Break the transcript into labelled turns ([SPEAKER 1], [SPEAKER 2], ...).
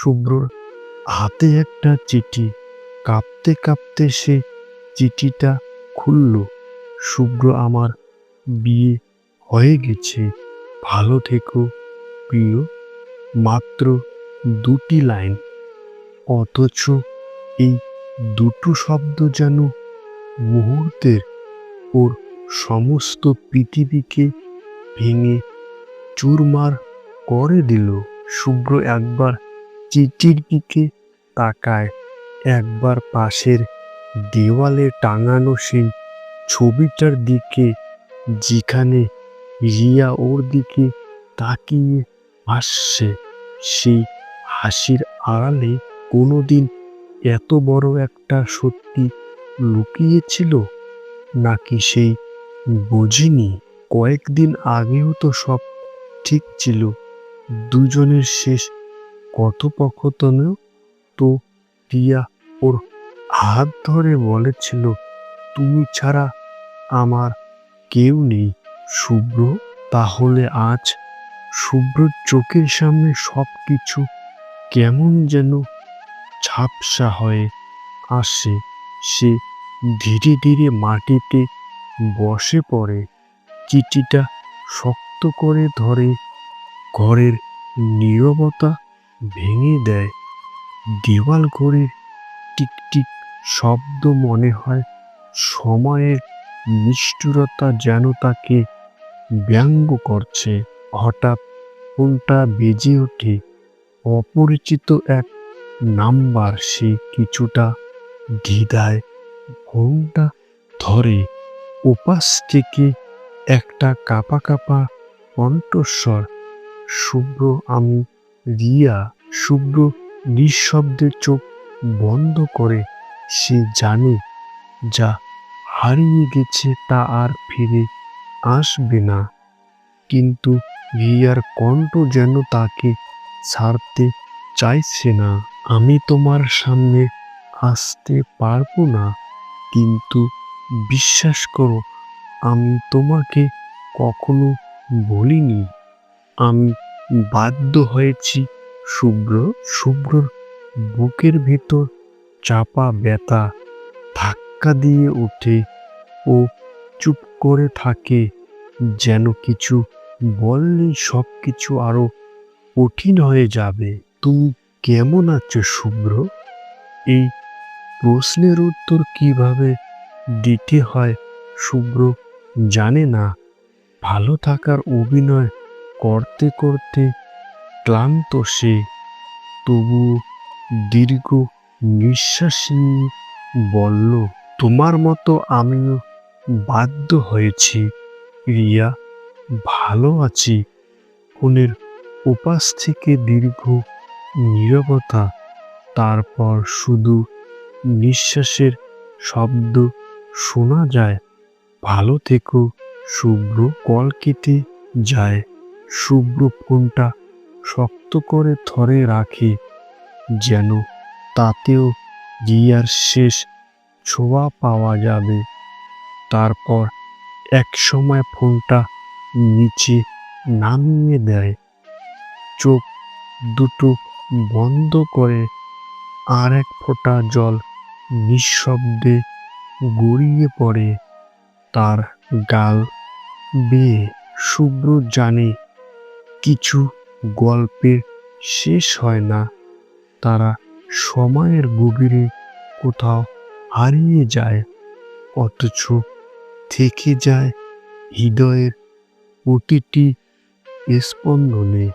[SPEAKER 1] শুভ্রর হাতে একটা চিঠি। কাঁপতে কাঁপতে সে চিঠিটা খুলল। শুভ্র আমার বিয়ে হয়ে গেছে। ভালো থেকো প্রিয়। মাত্র দুটি লাইন। অথচ এই দুটো শব্দ যেন মুহূর্তের ওর সমস্ত পৃথিবীকে ভেঙে চুরমার করে দিল। শুভ্র একবার চিঠির দিকে তাকায়। একবার পাশের দেওয়ালে টাঙানো সেই ছবিটার দিকে, যেখানে রিয়া ওর দিকে তাকিয়ে হাসছে। সেই হাসির আড়ালে কোনোদিন এত বড় একটা সত্যি লুকিয়েছিল, নাকি সেই বোঝেনি? কয়েকদিন আগেও তো সব ঠিক ছিল। দুজনের শেষ কথোপকথনেও তো রিয়া ওর হাত ধরে বলেছিল, তুমি ছাড়া আমার কেউ নেই, শুভ্র। তাহলে আজ শুভ্রর চোখের সামনে সব কিছু কেমন যেন ঝাপসা হয়ে আসে। সে ধীরে ধীরে মাটিতে বসে পড়ে, চিঠিটা শক্ত করে ধরে ঘরের নীরবতা ভেঙে দেয়। দেওয়াল ঘড়ির টিকটিক শব্দ মনে হয় সময়ের নিষ্ঠুরতা যেন তাকে ব্যঙ্গ করছে। হঠাৎ ফোনটা বেজে ওঠে। অপরিচিত এক নাম্বার, সে কিছুটা দ্বিধায় ফোনটা ধরে। ওপাশ থেকে একটা কাপা কাপা কণ্ঠস্বর, শুভ্র, আমি রিয়া শুভ্র নিঃশব্দে চোখ বন্ধ করে, সে জানে যা হারিয়ে গেছে তা আর ফিরে আসবে না। কিন্তু রিয়ার কণ্ঠ যেন তাকে ছাড়তে চাইছে না। আমি তোমার সামনে আসতে পারব না, কিন্তু বিশ্বাস করো, আমি তোমাকে কখনো বলিনি। আমি বাধ্য হয়েছি শুভ্র, শুভ্রর বুকের ভেতর চাপা ব্যথা ধাক্কা দিয়ে ওঠে ও চুপ করে থাকে, যেন কিছু বললে সব কিছু আরও কঠিন হয়ে যাবে। তুমি কেমন আছো শুভ্র? এই প্রশ্নের উত্তর কীভাবে দিতে হয় শুভ্র জানে না। ভালো থাকার অভিনয় করতে করতে ক্লান্ত সে। তবু দীর্ঘ নিঃশ্বাস নিয়ে বলল, তোমার মতো আমিও বাধ্য হয়েছি। রিয়া, ভালো আছি। ফোনের উপাস থেকে দীর্ঘ নীরবতা, তারপর শুধু নিঃশ্বাসের শব্দ শোনা যায়। ভালো থেকো, শুভ্র কল কেটে যায়। শুভ্র ফোনটা শক্ত করে ধরে রাখে, যেন তাতেও গিয়ার শেষ ছোঁয়া পাওয়া যাবে। তারপর এক সময় ফোনটা নিচে নামিয়ে দেয়। চোখ দুটো বন্ধ করে আর এক ফোঁটা জল নিঃশব্দে গড়িয়ে পড়ে। তার গাল বেয়ে শুভ্র জানে কিছু গল্পের শেষ হয় না। তারা সময়ের গভীরে কোথাও হারিয়ে যায়, অথচ থেকে যায় হৃদয়ের প্রতিটি স্পন্দনে।